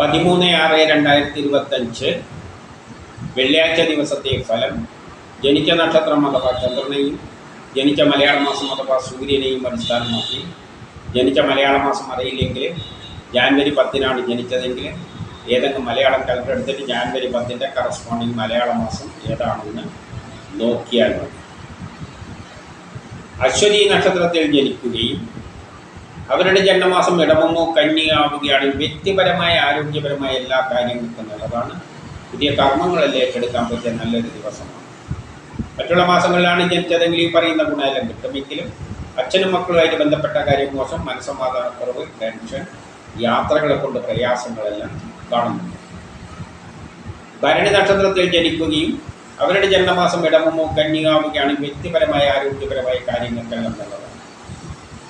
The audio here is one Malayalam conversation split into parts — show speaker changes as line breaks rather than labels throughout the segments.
പതിമൂന്ന് ആറ് രണ്ടായിരത്തി ഇരുപത്തഞ്ച് വെള്ളിയാഴ്ച ദിവസത്തെ ഫലം ജനിച്ച നക്ഷത്രം അഥവാ ചന്ദ്രനെയും ജനിച്ച മലയാള മാസം അഥവാ സൂര്യനെയും അടിസ്ഥാനമാക്കി ജനിച്ച മലയാള മാസം അറിയില്ലെങ്കിൽ ജാനുവരി പത്തിനാണ് ജനിച്ചതെങ്കിൽ ഏതെങ്കിലും മലയാളം കലണ്ടർ എടുത്തിട്ട് ജാനുവരി പത്തിന്റെ കറസ്പോണ്ടിങ് മലയാള മാസം ഏതാണെന്ന് നോക്കിയാൽ മതി. അശ്വതി നക്ഷത്രത്തിൽ ജനിക്കുകയും അവരുടെ ജന്മമാസം ഇടമമോ കന്യാവുകയാണ് വ്യക്തിപരമായ ആരോഗ്യപരമായ എല്ലാ കാര്യങ്ങൾക്കും നല്ലതാണ്. പുതിയ കർമ്മങ്ങളെല്ലാം ഏറ്റെടുക്കാൻ പറ്റിയ നല്ലൊരു ദിവസമാണ്. മറ്റുള്ള മാസങ്ങളിലാണ് ജനിച്ചതെങ്കിൽ ഈ പറയുന്ന ഗുണമെല്ലാം കിട്ടുമെങ്കിലും അച്ഛനും മക്കളുമായിട്ട് ബന്ധപ്പെട്ട കാര്യം മോശം. മനസ്സമാധാനക്കുറവ് ടെൻഷൻ യാത്രകളെ കൊണ്ട് പ്രയാസങ്ങളെല്ലാം കാണുന്നുണ്ട്. ഭരണി നക്ഷത്രത്തിൽ ജനിക്കുകയും അവരുടെ ജന്മമാസം ഇടമമോ കന്യാവുകയാണ് വ്യക്തിപരമായ ആരോഗ്യപരമായ കാര്യങ്ങൾക്കെല്ലാം നല്ലതാണ്.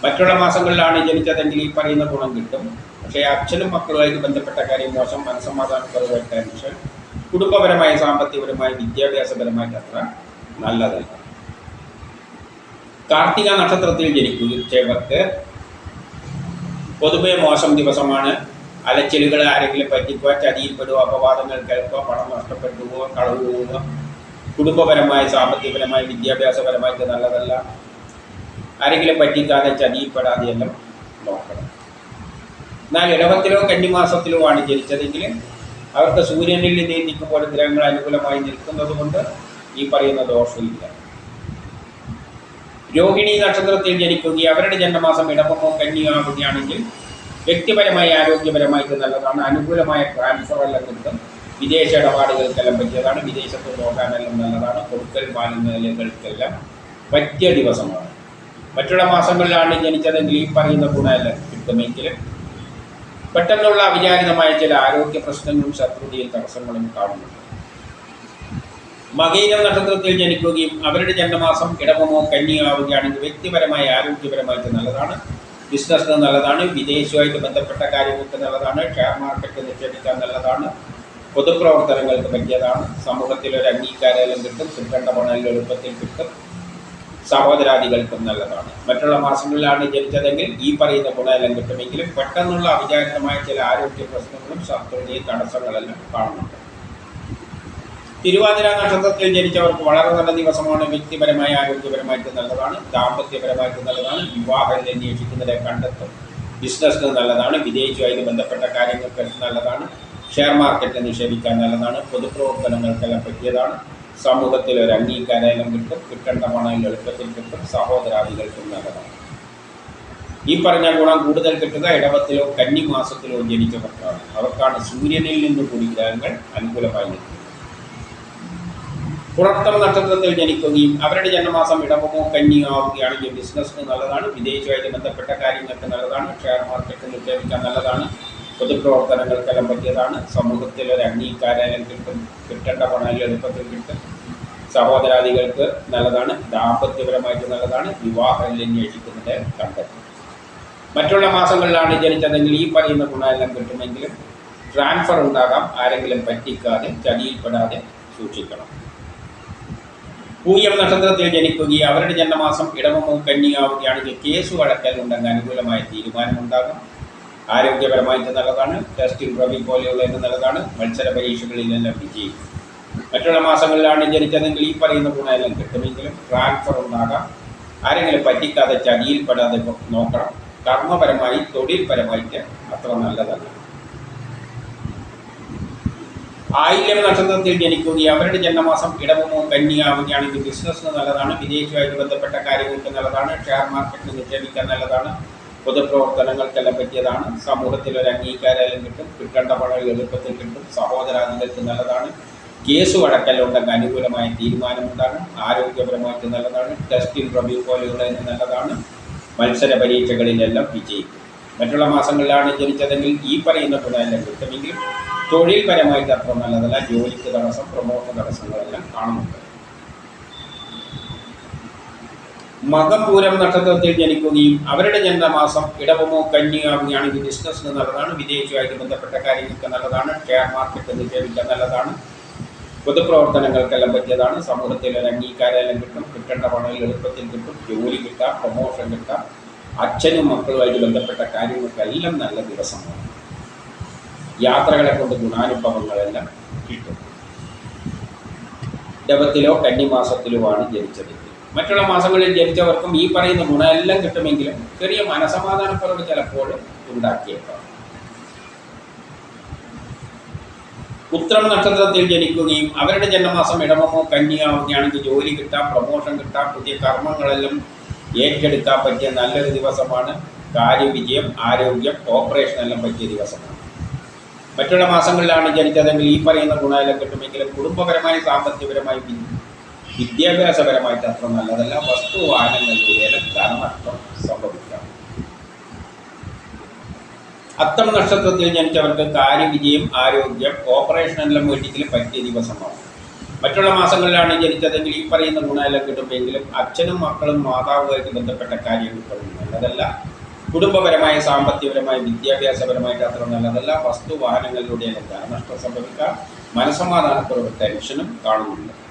മറ്റുള്ള മാസങ്ങളിലാണ് ജനിച്ചതെങ്കിൽ ഈ പറയുന്ന ഗുണം കിട്ടും. പക്ഷേ അച്ഛനും മക്കളുമായിട്ട് ബന്ധപ്പെട്ട കാര്യം മോശം മനസ്സമാധാനക്കുറവ് ടെൻഷൻ കുടുംബപരമായ സാമ്പത്തികപരമായ വിദ്യാഭ്യാസപരമായിട്ട് അത്ര നല്ലതല്ല. കാർത്തിക നക്ഷത്രത്തിൽ ജനിക്കുന്നവർക്ക് പൊതുവെ മോശം ദിവസമാണ്. അലച്ചിലുകൾ ആരെങ്കിലും പറ്റിക്കുക ചതിയിൽപ്പെടുക അപവാദങ്ങൾ കേൾക്കുക പണം നഷ്ടപ്പെട്ടു കളവ് പോവുക കുടുംബപരമായ സാമ്പത്തികപരമായ വിദ്യാഭ്യാസപരമായിട്ട് നല്ലതല്ല. ആരെങ്കിലും പറ്റിക്കാതെ ചതിയിൽപ്പെടാതെ എല്ലാം നോക്കണം. എന്നാൽ ഇടവത്തിലോ കന്നിമാസത്തിലോ ആണ് ജനിച്ചതെങ്കിൽ അവർക്ക് സൂര്യനിൽ നീന്തിക്കുമ്പോൾ ഗ്രഹങ്ങൾ അനുകൂലമായി നിൽക്കുന്നത് കൊണ്ട് ഈ പറയുന്ന ദോഷമില്ല. രോഹിണി നക്ഷത്രത്തിൽ ജനിക്കുകയും അവരുടെ ജന്മമാസം ഇടവമോ കന്യാവുകയാണെങ്കിൽ വ്യക്തിപരമായി ആരോഗ്യപരമായിട്ട് നല്ലതാണ്. അനുകൂലമായ ട്രാൻസ്ഫർ എല്ലാം കിട്ടും. വിദേശ ഇടപാടുകൾക്കെല്ലാം പറ്റിയതാണ്. വിദേശത്ത് പോകാനെല്ലാം നല്ലതാണ്. കൊടുക്കൽ മാലിന്യങ്ങൾക്കെല്ലാം പറ്റിയ ദിവസമാണ്. മറ്റുള്ള മാസങ്ങളിലാണ് ജനിച്ചതെങ്കിൽ ഈ പറയുന്ന ഗുണമല്ല കിട്ടുമെങ്കിലും പെട്ടെന്നുള്ള അവിചാരിതമായ ചില ആരോഗ്യ പ്രശ്നങ്ങളും ശത്രുതയും തടസ്സങ്ങളും കാണുന്നുണ്ട്. മകീര നക്ഷത്രത്തിൽ ജനിക്കുകയും അവരുടെ ജന്മമാസം ഇടവമോ കന്യയാവുകയാണെങ്കിൽ വ്യക്തിപരമായ ആരോഗ്യപരമായിട്ട് നല്ലതാണ്. ബിസിനസ്സിന് നല്ലതാണ്. വിദേശവുമായിട്ട് ബന്ധപ്പെട്ട കാര്യങ്ങൾക്ക് നല്ലതാണ്. ഷെയർ മാർക്കറ്റ് നിക്ഷേപിക്കാൻ നല്ലതാണ്. പൊതുപ്രവർത്തനങ്ങൾക്ക് പറ്റിയതാണ്. സമൂഹത്തിൽ ഒരു അംഗീകാരം കിട്ടും. കിട്ടേണ്ട പണം എളുപ്പത്തിൽ കിട്ടും. സഹോദരാദികൾക്കും നല്ലതാണ്. മറ്റുള്ള മാസങ്ങളിലാണ് ജനിച്ചതെങ്കിൽ ഈ പറയുന്ന ഗുണമെല്ലാം കിട്ടുമെങ്കിലും പെട്ടെന്നുള്ള അവിചാരിതമായ ചില ആരോഗ്യ പ്രശ്നങ്ങളും ശത്രുതയും തടസ്സങ്ങളെല്ലാം കാണുന്നുണ്ട്. തിരുവാതിര നക്ഷത്രത്തിൽ ജനിച്ചവർക്ക് വളരെ നല്ല ദിവസമാണ്. വ്യക്തിപരമായി ആരോഗ്യപരമായിട്ട് നല്ലതാണ്. ദാമ്പത്യപരമായിട്ട് നല്ലതാണ്. വിവാഹം അന്വേഷിക്കുന്നതിനെ കണ്ടെത്തും. ബിസിനസ്സിന് നല്ലതാണ്. വിദേശമായി ബന്ധപ്പെട്ട കാര്യങ്ങൾക്ക് നല്ലതാണ്. ഷെയർ മാർക്കറ്റ് നിക്ഷേപിക്കാൻ നല്ലതാണ്. പൊതുപ്രവർത്തനങ്ങൾക്കെല്ലാം പറ്റിയതാണ്. സമൂഹത്തിൽ ഒരു അംഗീകാരം കിട്ടും കിട്ടേണ്ട പണം എളുപ്പത്തിൽ കിട്ടും സഹോദരാദികൾക്കും നല്ലതാണ്. ഈ പറഞ്ഞ ഗുണം കൂടുതൽ കിട്ടുക ഇടവത്തിലോ കന്നിമാസത്തിലോ ജനിച്ചവർക്കാണ്. അവർക്കാണ് സൂര്യനിൽ നിന്ന് കൂടി ഗ്രഹങ്ങൾ അനുകൂലമായി നിൽക്കുന്നത്. പുറത്തം നക്ഷത്രത്തിൽ ജനിക്കുകയും അവരുടെ ജന്മമാസം ഇടവമോ കന്നി ആവുകയാണെങ്കിൽ ബിസിനസ്സിന് നല്ലതാണ് വിദേശവുമായിട്ട് ബന്ധപ്പെട്ട കാര്യങ്ങൾക്ക് നല്ലതാണ് ഷെയർ മാർക്കറ്റിൽ നിക്ഷേപിക്കാൻ നല്ലതാണ് പൊതുപ്രവർത്തനങ്ങൾക്കെല്ലാം പറ്റിയതാണ്. സമൂഹത്തിൽ ഒരു അംഗീകാരം കിട്ടും കിട്ടേണ്ട പണം എളുപ്പത്തിൽ കിട്ടും. സഹോദരാദികൾക്ക് നല്ലതാണ് ദാമ്പത്യപരമായിട്ട് നല്ലതാണ് വിവാഹം അന്വേഷിക്കുന്നത് കണ്ടെത്തും മറ്റുള്ള മാസങ്ങളിലാണ് ജനിച്ചതെങ്കിൽ ഈ പറയുന്ന ഗുണമെല്ലാം കിട്ടുമെങ്കിലും ട്രാൻസ്ഫർ ഉണ്ടാകാം ആരെങ്കിലും പറ്റിക്കാതെ ചതിയിൽപ്പെടാതെ സൂക്ഷിക്കണം. പൂയം നക്ഷത്രത്തിൽ ജനിക്കുകയും അവരുടെ ജന്മമാസം ഇടവമോ കന്നിയാവുകയാണെങ്കിൽ കേസ് വഴക്കൽ ഉണ്ടെങ്കിൽ അനുകൂലമായ തീരുമാനമുണ്ടാകും. ആരോഗ്യപരമായിട്ട് നല്ലതാണ്. ടെസ്റ്റിംഗ് പോലെയുള്ള നല്ലതാണ്. മത്സര പരീക്ഷകളിൽ പരീക്ഷകളിലെല്ലാം വിജയിക്കും മറ്റുള്ള മാസങ്ങളിലാണ് ജനിച്ചതെങ്കിൽ ഈ പറയുന്ന ഗുണമെല്ലാം കിട്ടുമെങ്കിലും ട്രാൻസ്ഫർ ഉണ്ടാകാം. ആരെങ്കിലും പറ്റിക്കാതെ ചതിയിൽപ്പെടാതെ നോക്കണം. കർമ്മപരമായി തൊഴിൽപരമായിട്ട് അത്ര നല്ലതല്ല. ആയില്യം നക്ഷത്രത്തിൽ ജനിക്കുകയും അവരുടെ ജന്മമാസം ഇടവമോ കന്യാവുകയാണെങ്കിൽ ബിസിനസ്സിന് നല്ലതാണ്. വിദേശമായിട്ട് ബന്ധപ്പെട്ട കാര്യങ്ങൾക്ക് നല്ലതാണ്. ഷെയർ മാർക്കറ്റിൽ നിക്ഷേപിക്കാൻ നല്ലതാണ്. പൊതുപ്രവർത്തനങ്ങൾക്കെല്ലാം പറ്റിയതാണ്. സമൂഹത്തിൽ ഒരു അംഗീകാരം കിട്ടും കിട്ടേണ്ട പണം എളുപ്പത്തിൽ കിട്ടും സഹോദരാദികൾക്ക് നല്ലതാണ്. കേസ് വഴക്കലുണ്ടെങ്കിൽ അനുകൂലമായ തീരുമാനമുണ്ടാകും ആരോഗ്യപരമായിട്ട് നല്ലതാണ്. ടെസ്റ്റിംഗ് റബ്യൂ പോലെയുള്ള നല്ലതാണ്. മത്സര പരീക്ഷകളിലെല്ലാം വിജയിക്കും. മറ്റുള്ള മാസങ്ങളിലാണ് ജനിച്ചതെങ്കിൽ ഈ പറയുന്ന ഗുണമെല്ലാം കിട്ടുമെങ്കിൽ തൊഴിൽപരമായിട്ട് അത്ര നല്ലതല്ല. ജോലിക്ക് തടസ്സം പ്രമോഷൻ തടസ്സങ്ങളെല്ലാം കാണുന്നുണ്ട്. മകപൂരം നക്ഷത്രത്തിൽ ജനിക്കുകയും അവരുടെ ജന്മമാസം ഇടവമോ കന്യാവുകയാണെങ്കിൽ ബിസിനസ്സിന് നല്ലതാണ്. വിദേശവുമായിട്ട് ബന്ധപ്പെട്ട കാര്യങ്ങൾക്ക് നല്ലതാണ്. ഷെയർ മാർക്കറ്റ് നിക്ഷേപിക്കാൻ നല്ലതാണ്. പൊതുപ്രവർത്തനങ്ങൾക്കെല്ലാം പറ്റിയതാണ്. സമൂഹത്തിൽ ഒരു അംഗീകാരം കിട്ടും. കിട്ടേണ്ട പണം എളുപ്പത്തിൽ കിട്ടും. ജോലി കിട്ടാം. പ്രൊമോഷൻ കിട്ടാം. അച്ഛനും മക്കളുമായിട്ട് ബന്ധപ്പെട്ട കാര്യങ്ങൾക്കെല്ലാം നല്ല ദിവസമാണ്. യാത്രകളെ കൊണ്ട് ഗുണാനുഭവങ്ങളെല്ലാം കിട്ടും. ഇടവത്തിലോ കന്നിമാസത്തിലുമാണ് ജനിച്ചത്. മറ്റുള്ള മാസങ്ങളിൽ ജനിച്ചവർക്കും ഈ പറയുന്ന ഗുണമെല്ലാം കിട്ടുമെങ്കിലും ചെറിയ മനസമാധാനക്കുറവ് ചിലപ്പോൾ ഉണ്ടാക്കിയേക്കാം. ഉത്രം നക്ഷത്രത്തിൽ ജനിക്കുകയും അവരുടെ ജന്മമാസം ഇടവമോ കന്യാവുകയാണെങ്കിൽ ജോലി കിട്ടാം പ്രമോഷൻ കിട്ടാം പുതിയ കർമ്മങ്ങളെല്ലാം ഏറ്റെടുക്കാൻ പറ്റിയ നല്ലൊരു ദിവസമാണ്. കാര്യവിജയം ആരോഗ്യം ഓപ്പറേഷൻ എല്ലാം പറ്റിയ ദിവസമാണ്. മറ്റുള്ള മാസങ്ങളിലാണ് ജനിച്ചതെങ്കിൽ ഈ പറയുന്ന ഗുണമെല്ലാം കിട്ടുമെങ്കിലും കുടുംബപരമായി സാമ്പത്തികപരമായി വിദ്യാഭ്യാസപരമായിട്ട് അത്ര നല്ലതല്ല. വസ്തുവാഹനങ്ങളിലൂടെ ധനനഷ്ടം സംഭവിക്കാം. അത്തം നക്ഷത്രത്തിൽ ജനിച്ചവർക്ക് കാര്യവിജയം ആരോഗ്യം ഓപ്പറേഷൻ എല്ലാം വേണ്ടിക്കലും പറ്റിയ ദിവസമാണ് മറ്റുള്ള മാസങ്ങളിലാണ് ജനിച്ചതെങ്കിൽ ഈ പറയുന്ന ഗുണമെല്ലാം കിട്ടുമെങ്കിലും അച്ഛനും മക്കളും മാതാവുമായിട്ട് ബന്ധപ്പെട്ട കാര്യങ്ങൾ നല്ലതല്ല. കുടുംബപരമായ സാമ്പത്തികപരമായ വിദ്യാഭ്യാസപരമായിട്ട് അത്ര നല്ലതല്ല. വസ്തു വാഹനങ്ങളിലൂടെയെല്ലാം ധനനഷ്ടം സംഭവിക്കാം മനസമാധാനക്കുറവ് ടെൻഷനും കാണുന്നുണ്ട്.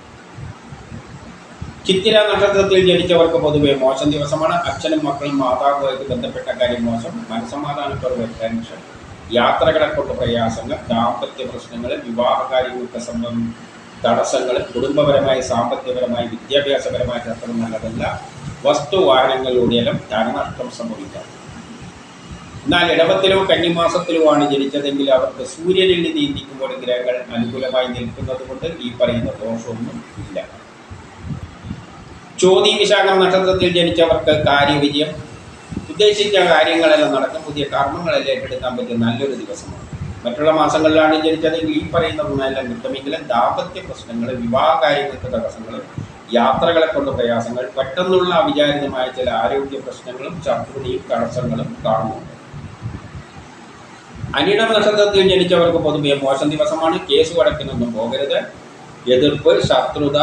ചിത്തിര നക്ഷത്രത്തിൽ ജനിച്ചവർക്ക് പൊതുവെ മോശം ദിവസമാണ്. അച്ഛനും മക്കളും മാതാവുമായിട്ട് ബന്ധപ്പെട്ട കാര്യം മോശം. മനസമാധാനത്തോടെ ടെൻഷൻ യാത്രകളെ കൊണ്ട് പ്രയാസങ്ങൾ ദാമ്പത്യ പ്രശ്നങ്ങൾ വിവാഹ കാര്യങ്ങൾക്ക് സംബന്ധം തടസ്സങ്ങൾ കുടുംബപരമായി സാമ്പത്തികപരമായി വിദ്യാഭ്യാസപരമായി അത്ര നല്ലതല്ല. വസ്തു വാഹനങ്ങളിലൂടെയെല്ലാം ധനനഷ്ടം സംഭവിക്കാം. എന്നാൽ ഇടവത്തിലോ കന്നിമാസത്തിലോ ആണ് ജനിച്ചതെങ്കിൽ അവർക്ക് സൂര്യനിൽ നിന്ന് നീന്തിക്കുമ്പോൾ ഗ്രഹങ്ങൾ അനുകൂലമായി നിൽക്കുന്നത് കൊണ്ട് ഈ പറയുന്ന ദോഷമൊന്നും ഇല്ല. ചോതി വിശാഖം നക്ഷത്രത്തിൽ ജനിച്ചവർക്ക് കാര്യവിജയം ഉദ്ദേശിച്ച കാര്യങ്ങളെല്ലാം നടക്കും. പുതിയ കർമ്മങ്ങളെല്ലാം ഏറ്റെടുക്കാൻ പറ്റിയ നല്ലൊരു ദിവസമാണ്. മറ്റുള്ള മാസങ്ങളിലാണ് ജനിച്ചതെങ്കിൽ ഈ പറയുന്ന ഗുണമെല്ലാം കിട്ടുമെങ്കിലും ദാമ്പത്യ പ്രശ്നങ്ങൾ വിവാഹ കാര്യങ്ങൾക്ക് തടസ്സങ്ങൾ യാത്രകളെ കൊണ്ട് പ്രയാസങ്ങൾ പെട്ടെന്നുള്ള അവിചാരിതമായ ചില ആരോഗ്യ പ്രശ്നങ്ങളും ശത്രുതയും തടസ്സങ്ങളും കാണുന്നുണ്ട് അനിടം നക്ഷത്രത്തിൽ ജനിച്ചവർക്ക് പൊതുവെ മോശം ദിവസമാണ്. കേസ് വടക്കിനൊന്നും പോകരുത്. എതിർപ്പ് ശത്രുത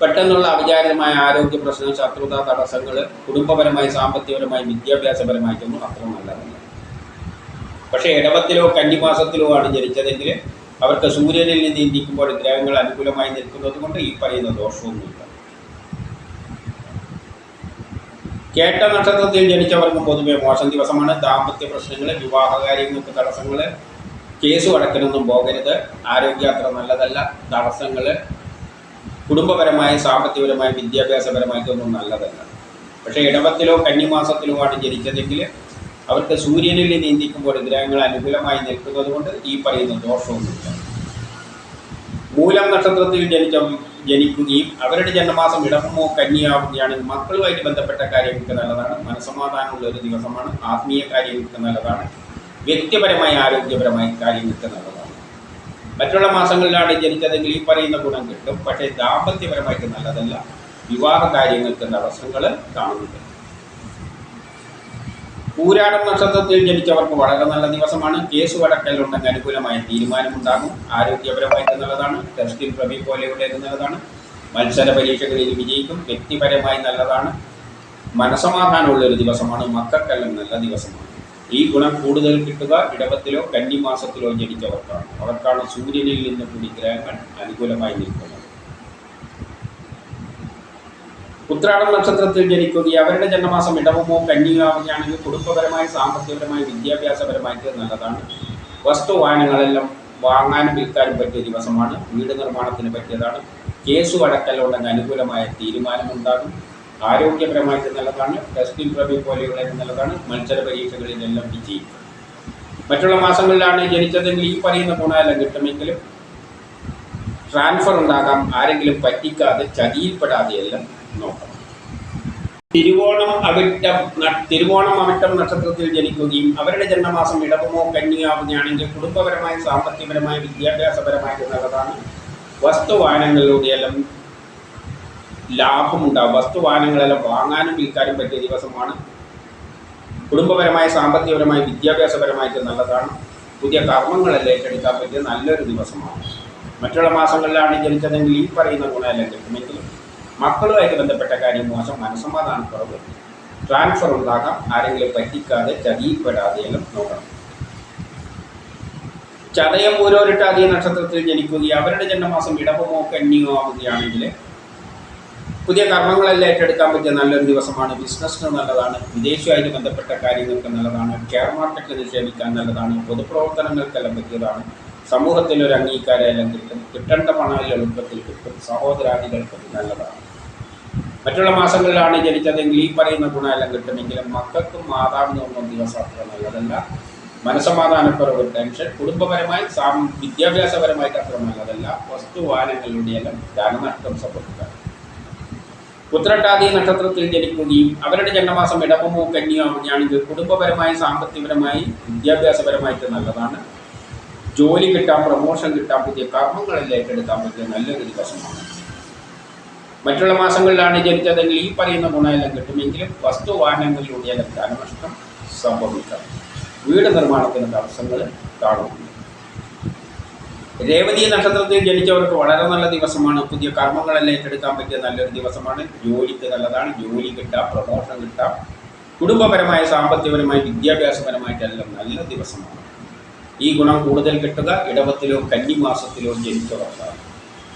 പെട്ടെന്നുള്ള അവിചാരിതമായ ആരോഗ്യ പ്രശ്നം ശത്രുത തടസ്സങ്ങൾ കുടുംബപരമായി സാമ്പത്തികപരമായി വിദ്യാഭ്യാസപരമായിട്ടൊന്നും അത്ര നല്ലതല്ല. പക്ഷേ ഇടവത്തിലോ കന്നിമാസത്തിലോ ആണ് ജനിച്ചതെങ്കിൽ അവർക്ക് സൂര്യനിൽ നിന്ന് ഇന്ത്യക്കുമ്പോൾ ഗ്രഹങ്ങൾ അനുകൂലമായി നിൽക്കുന്നത് കൊണ്ട് ഈ പറയുന്ന ദോഷമൊന്നുമില്ല. കേട്ട നക്ഷത്രത്തിൽ ജനിച്ചവർക്കും പൊതുവെ മോശം ദിവസമാണ്. ദാമ്പത്യ പ്രശ്നങ്ങൾ വിവാഹ കാര്യങ്ങൾക്ക് തടസ്സങ്ങൾ കേസ് അടക്കലൊന്നും പോകരുത്. ആരോഗ്യാത്ര നല്ലതല്ല. തടസ്സങ്ങൾ കുടുംബപരമായ സാമ്പത്തികപരമായ വിദ്യാഭ്യാസപരമായിട്ടൊന്നും നല്ലതല്ല. പക്ഷേ ഇടവത്തിലോ കന്നിമാസത്തിലോ ആണ് ജനിച്ചതെങ്കിൽ അവർക്ക് സൂര്യനിൽ നീന്തിക്കുമ്പോൾ ഗ്രഹങ്ങൾ അനുകൂലമായി നിൽക്കുന്നത് കൊണ്ട് ഈ പറയുന്ന ദോഷമൊന്നുമില്ല. മൂലം നക്ഷത്രത്തിൽ ജനിച്ച ജനിക്കുകയും അവരുടെ ജന്മമാസം ഇടമോ കന്നിയാവുകയാണെങ്കിൽ മക്കളുമായിട്ട് ബന്ധപ്പെട്ട കാര്യങ്ങൾക്ക് നല്ലതാണ്. മനസമാധാനമുള്ള ഒരു ദിവസമാണ്. ആത്മീയ കാര്യങ്ങൾക്ക് നല്ലതാണ്. വ്യക്തിപരമായ ആരോഗ്യപരമായ കാര്യങ്ങൾക്ക് നല്ലതാണ്. മറ്റുള്ള മാസങ്ങളിലാണ് ജനിച്ചതെങ്കിൽ ഈ പറയുന്ന ഗുണം കിട്ടും. പക്ഷേ ദാമ്പത്യപരമായിട്ട് നല്ലതല്ല. വിവാഹ കാര്യങ്ങൾക്ക് തടസ്സങ്ങൾ കാണുന്നുണ്ട്. പൂരാടം നക്ഷത്രത്തിൽ ജനിച്ചവർക്ക് വളരെ നല്ല ദിവസമാണ്. കേസ് വടക്കലുണ്ടെങ്കിൽ അനുകൂലമായ തീരുമാനമുണ്ടാകും. ആരോഗ്യപരമായിട്ട് നല്ലതാണ്. ടെസ്റ്റിൽ പ്രവി പോലെയുള്ള നല്ലതാണ്. മത്സര പരീക്ഷകളിൽ വിജയിക്കും. വ്യക്തിപരമായി നല്ലതാണ്. മനസമാധാനമുള്ള ഒരു ദിവസമാണ്. മക്കൾക്കെല്ലാം നല്ല ദിവസമാണ്. ഈ ഗുണം കൂടുതൽ കിട്ടുക ഇടവത്തിലോ കന്നിമാസത്തിലോ ജനിച്ചവർക്കാണ് അവർക്കാണ് സൂര്യനിൽ നിന്ന് കൂടി ഗ്രഹങ്ങൾ അനുകൂലമായി നിൽക്കുന്നത്. ഉത്രാടം നക്ഷത്രത്തിൽ ജനിക്കുകയും അവരുടെ ജന്മമാസം ഇടവമോ കന്നിയാവുകയാണെങ്കിൽ കുടുംബപരമായി സാമ്പത്തികപരമായി വിദ്യാഭ്യാസപരമായിട്ട് നല്ലതാണ്. വസ്തുവാഹനങ്ങളെല്ലാം വാങ്ങാനും വിൽക്കാനും പറ്റിയ ദിവസമാണ്. വീട് നിർമ്മാണത്തിന് പറ്റിയതാണ്. കേസു അടക്കലുണ്ടെങ്കിൽ അനുകൂലമായ തീരുമാനമുണ്ടാകും. ആരോഗ്യപരമായിട്ട് നല്ലതാണ് ടെസ്റ്റിംഗ് പ്രവി പോലെയുള്ള നല്ലതാണ് മത്സര പരീക്ഷകളിലെല്ലാം വിജയിക്കും മറ്റുള്ള മാസങ്ങളിലാണ് ജനിച്ചതെങ്കിൽ ഈ പറയുന്ന ഗുണമെല്ലാം കിട്ടുമെങ്കിലും ട്രാൻസ്ഫർ ഉണ്ടാകാം ആരെങ്കിലും പറ്റിക്കാതെ ചതിയിൽപ്പെടാതെ എല്ലാം നോക്കണം. തിരുവോണം അവിട്ടം തിരുവോണം അവിട്ടം നക്ഷത്രത്തിൽ ജനിക്കുകയും അവരുടെ ജന്മമാസം ഇടവമോ കന്യാവുകയാണെങ്കിൽ കുടുംബപരമായ സാമ്പത്തികപരമായ വിദ്യാഭ്യാസപരമായിട്ട് നല്ലതാണ്. വസ്തുവാഹനങ്ങളിലൂടെയെല്ലാം ലാഭമുണ്ടാകും വസ്തുവാഹനങ്ങളെല്ലാം വാങ്ങാനും വിൽക്കാനും പറ്റിയ ദിവസമാണ്. കുടുംബപരമായ സാമ്പത്തികപരമായ വിദ്യാഭ്യാസപരമായിട്ട് നല്ലതാണ്. പുതിയ കർമ്മങ്ങളെല്ലാം ഏറ്റെടുക്കാൻ പറ്റിയ നല്ലൊരു ദിവസമാണ്. മറ്റുള്ള മാസങ്ങളിലാണ് ജനിച്ചതെങ്കിൽ ഈ പറയുന്ന ഗുണമെല്ലാം കിട്ടുമെങ്കിലും മക്കളുമായിട്ട് ബന്ധപ്പെട്ട കാര്യം മോശം മനസ്സമാധാനക്കുറവ് ട്രാൻസ്ഫർ ഉണ്ടാകാം. ആരെങ്കിലും പറ്റിക്കാതെ ചതിയിൽപ്പെടാതെയെല്ലാം നോക്കണം. ചതയം ഓരോരിട്ടാതിയ നക്ഷത്രത്തിൽ ജനിക്കുകയും അവരുടെ ജന്മമാസം ഇടവമോ കന്നിയോ ആവുകയാണെങ്കിൽ പുതിയ കർമ്മങ്ങളെല്ലാം ഏറ്റെടുക്കാൻ പറ്റിയ നല്ലൊരു ദിവസമാണ്. ബിസിനസ്സിന് നല്ലതാണ്. വിദേശവുമായിട്ട് ബന്ധപ്പെട്ട കാര്യങ്ങൾക്ക് നല്ലതാണ്. ഷെയർ മാർക്കറ്റിൽ നിക്ഷേപിക്കാൻ നല്ലതാണ്. പൊതുപ്രവർത്തനങ്ങൾക്കെല്ലാം പറ്റിയതാണ്. സമൂഹത്തിൽ ഒരു അംഗീകാരമെല്ലാം കിട്ടും കിട്ടേണ്ട പണം എളുപ്പത്തിൽ കിട്ടും. സഹോദരാദികൾക്ക് നല്ലതാണ്. മറ്റുള്ള മാസങ്ങളിലാണ് ജനിച്ചതെങ്കിൽ ഈ പറയുന്ന ഗുണമെല്ലാം കിട്ടുമെങ്കിലും മക്കൾക്കും മാതാവിനും ഒന്നും ദിവസം അത്ര നല്ലതല്ല. മനസമാധാനക്കുറവ് ടെൻഷൻ കുടുംബപരമായി സാം വിദ്യാഭ്യാസപരമായിട്ട് അത്ര നല്ലതല്ല. വസ്തുവാഹനങ്ങളുടെയെല്ലാം ധനനഷ്ടം സംഭവിക്കാം ഉത്രട്ടാതി നക്ഷത്രത്തിൽ ജനിക്കുകയും അവരുടെ ജന്മമാസം ഇടവമോ കന്യോ ആവുകയാണെങ്കിൽ കുടുംബപരമായി സാമ്പത്തികപരമായി വിദ്യാഭ്യാസപരമായിട്ട് നല്ലതാണ്. ജോലി കിട്ടാം പ്രമോഷൻ കിട്ടാം പുതിയ കർമ്മങ്ങളിലേക്ക് ഏറ്റെടുക്കാൻ പറ്റിയ നല്ലൊരു ദിവസമാണ്. മറ്റുള്ള മാസങ്ങളിലാണ് ജനിച്ചതെങ്കിൽ ഈ പറയുന്ന ഗുണമെല്ലാം കിട്ടുമെങ്കിലും വസ്തുവാഹനങ്ങളിലൂടെയെല്ലാം ധനനഷ്ടം സംഭവിക്കാം വീട് നിർമ്മാണത്തിന് തടസ്സങ്ങൾ കാണുന്നു രേവതി നക്ഷത്രത്തിൽ ജനിച്ചവർക്ക് വളരെ നല്ല ദിവസമാണ്. പുതിയ കർമ്മങ്ങളെല്ലാം ഏറ്റെടുക്കാൻ പറ്റിയ നല്ലൊരു ദിവസമാണ്. ജോലിക്ക് നല്ലതാണ്. ജോലി കിട്ടാം പ്രമോഷൻ കിട്ടാം. കുടുംബപരമായ സാമ്പത്തികപരമായി വിദ്യാഭ്യാസപരമായിട്ടെല്ലാം നല്ല ദിവസമാണ്. ഈ ഗുണം കൂടുതൽ കിട്ടുക ഇടവത്തിലോ കന്നിമാസത്തിലോ ജനിച്ചവർക്കാണ്.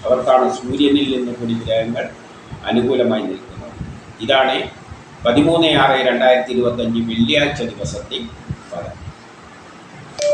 അവർക്കാണ് സൂര്യനിൽ നിന്ന് കൂടി ഗ്രഹങ്ങൾ അനുകൂലമായി നിൽക്കുന്നത്. ഇതാണ് പതിമൂന്ന് ആറ് രണ്ടായിരത്തി ഇരുപത്തഞ്ച് വെള്ളിയാഴ്ച ദിവസത്തെ